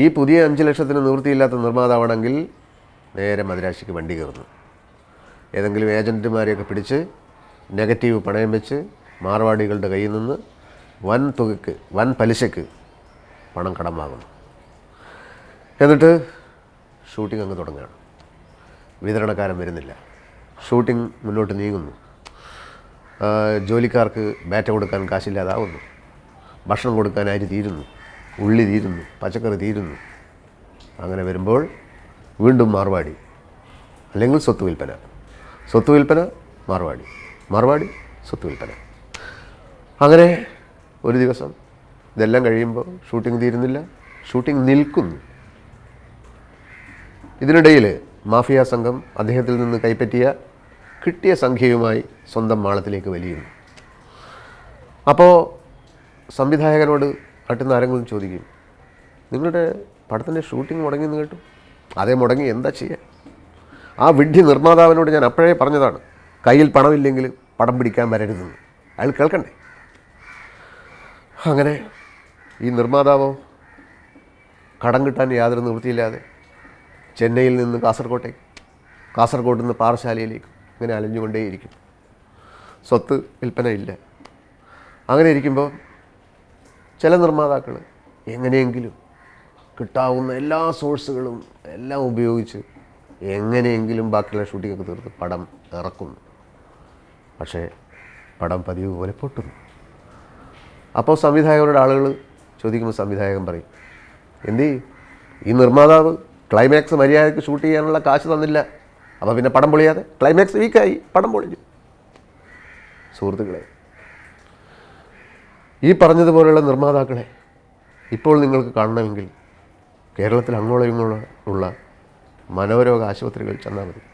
ഈ പുതിയ അഞ്ച് ലക്ഷത്തിന് നിവൃത്തിയില്ലാത്ത നിർമ്മാതാവാണെങ്കിൽ നേരെ മദിരാശിക്ക് വണ്ടി കയറുന്നു. ഏതെങ്കിലും ഏജന്റുമാരെയൊക്കെ പിടിച്ച് നെഗറ്റീവ് പണയം വെച്ച് മാർവാടികളുടെ കയ്യിൽ നിന്ന് വൻ തുകയ്ക്ക് വൻ പലിശയ്ക്ക് പണം കടം വാങ്ങുന്നു എന്നിട്ട് ഷൂട്ടിംഗ് അങ്ങ് തുടങ്ങുകയാണ്. വിതരണക്കാരൻ വരുന്നില്ല. ഷൂട്ടിംഗ് മുന്നോട്ട് നീങ്ങുന്നു. ജോലിക്കാർക്ക് ബാറ്റ കൊടുക്കാൻ കാശില്ലാതാവുന്നു. ഭക്ഷണം കൊടുക്കാൻ അരി തീരുന്നു. ഉള്ളി തീരുന്നു പച്ചക്കറി തീരുന്നു. അങ്ങനെ വരുമ്പോൾ വീണ്ടും മാർവാടി അല്ലെങ്കിൽ സ്വത്ത് വിൽപ്പന. സ്വത്ത് വിൽപ്പന മാർവാടി. മാർവാടി സ്വത്ത് വിൽപ്പന. അങ്ങനെ ഒരു ദിവസം ഇതെല്ലാം കഴിയുമ്പോൾ ഷൂട്ടിംഗ് തീരുന്നില്ല ഷൂട്ടിംഗ് നിൽക്കുന്നു. ഇതിനിടയിൽ മാഫിയ സംഘം അദ്ദേഹത്തിൽ നിന്ന് കൈപ്പറ്റിയ കിട്ടിയ സംഖ്യയുമായി സ്വന്തം മാളത്തിലേക്ക് വലിയുന്നു. അപ്പോൾ സംവിധായകനോട് അടുത്തുനിന്ന് ആരെങ്കിലും ചോദിക്കും. നിങ്ങളുടെ പടത്തിന്റെ ഷൂട്ടിംഗ് മുടങ്ങി എന്ന് കേട്ടു? അതേ മുടങ്ങി എന്താ ചെയ്യുക ആ വിഡ്ഢി നിർമ്മാതാവിനോട് ഞാൻ അപ്പോഴേ പറഞ്ഞതാണ് കയ്യിൽ പണമില്ലെങ്കിൽ പടം പിടിക്കാൻ വരരുതെന്ന് അയാൾ കേൾക്കണ്ടേ? അങ്ങനെ ഈ നിർമ്മാതാവോ കടം കിട്ടാൻ യാതൊരു നിവൃത്തിയില്ലാതെ ചെന്നൈയിൽ നിന്ന് കാസർഗോട്ടേക്ക് കാസർഗോഡ് നിന്ന് പാറശാലയിലേക്ക് ഇങ്ങനെ അലഞ്ഞുകൊണ്ടേയിരിക്കും. സ്വത്ത് വിൽപ്പന ഇല്ല. അങ്ങനെ ഇരിക്കുമ്പോൾ ചില നിർമ്മാതാക്കൾ എങ്ങനെയെങ്കിലും കിട്ടാവുന്ന എല്ലാ സോഴ്സുകളും എല്ലാം ഉപയോഗിച്ച് എങ്ങനെയെങ്കിലും ബാക്കിയുള്ള ഷൂട്ടിങ്ങൊക്കെ തീർത്ത് പടം ഇറക്കുന്നു. പക്ഷേ പടം പതിവ് പോലെ പൊട്ടുന്നു. അപ്പോൾ സംവിധായകരുടെ ആളുകൾ ചോദിക്കുമ്പോൾ സംവിധായകൻ പറയും എന്തി? ഈ നിർമ്മാതാവ് ക്ലൈമാക്സ് മര്യാദയ്ക്ക് ഷൂട്ട് ചെയ്യാനുള്ള കാശ് തന്നില്ല. അപ്പോൾ പിന്നെ പടം പൊളിയാതെ? ക്ലൈമാക്സ് വീക്കായി പടം പൊളിഞ്ഞു. സുഹൃത്തുക്കളെ ഈ പറഞ്ഞതുപോലെയുള്ള നിർമ്മാതാക്കളെ ഇപ്പോൾ നിങ്ങൾക്ക് കാണണമെങ്കിൽ കേരളത്തിൽ അങ്ങോളം ഇങ്ങോളം ഉള്ള മനോരോഗ ആശുപത്രികൾ ചെന്നാൽ മതി.